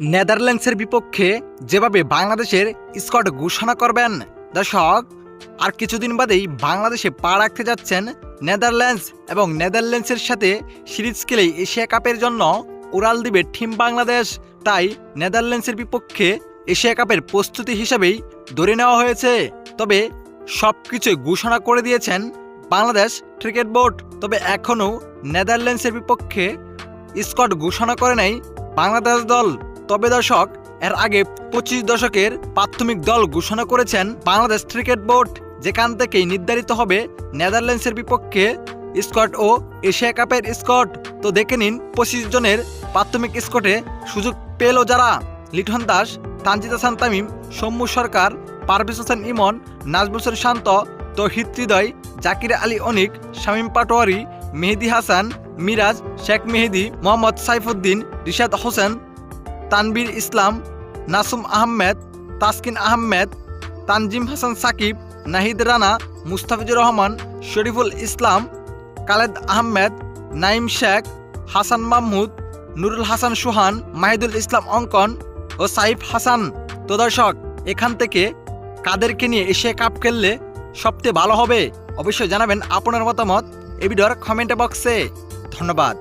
নেদারল্যান্ডসের বিপক্ষে যেভাবে বাংলাদেশের স্কট ঘোষণা করবেন, দর্শক, আর কিছুদিন বাদেই বাংলাদেশে পা রাখতে যাচ্ছেন নেদারল্যান্ডস এবং নেদারল্যান্ডসের সাথে সিরিজ খেলেই এশিয়া কাপের জন্য উড়াল দিবে টিম বাংলাদেশ। তাই নেদারল্যান্ডসের বিপক্ষে এশিয়া কাপের প্রস্তুতি হিসাবেই ধরে নেওয়া হয়েছে। তবে সব কিছু ঘোষণা করে দিয়েছেন বাংলাদেশ ক্রিকেট বোর্ড। তবে এখনও নেদারল্যান্ডসের বিপক্ষে স্কট ঘোষণা করে নাই বাংলাদেশ দল। তবে দর্শক, এর আগে পঁচিশ দশকের প্রাথমিক দল ঘোষণা করেছেন বাংলাদেশ ক্রিকেট বোর্ড, যেখান থেকেই নির্ধারিত হবে নেদারল্যান্ডসের বিপক্ষে স্কট ও এশিয়া কাপের স্কট। তো দেখে নিন, পঁচিশ জনের প্রাথমিক স্কটে সুযোগ পেল যারা। লিটন দাস, তানজিদ হাসান তামিম, সৌম্য সরকার, পারভেজ হোসেন ইমন, নাজমুল হোসেন শান্ত, তহিদ হৃদয়, জাকির আলী অনিক, শামীম পাটোয়ারি, মেহেদি হাসান, মিরাজ, শেখ মেহেদি, মোহাম্মদ সাইফুদ্দিন, রিশাদ হোসেন তানবীর ইসলাম, নাসুম আহমেদ, তাসকিন আহমেদ, তানজিম হাসান সাকিব, নাহিদ রানা, মুস্তাফিজুর রহমান, শরীফুল ইসলাম, কালেদ আহমেদ, নাইম শেখ, হাসান মাহমুদ, নুরুল হাসান সুহান, মাহিদুল ইসলাম অঙ্কন ও সাইফ হাসান তো দর্শক এখান থেকে কাদেরকে নিয়ে এশিয়া কাপ খেললে সবচেয়ে ভালো হবে। অবশ্যই জানাবেন আপনার মতামত। এই ভিডিওর কমেন্ট বক্সে। ধন্যবাদ।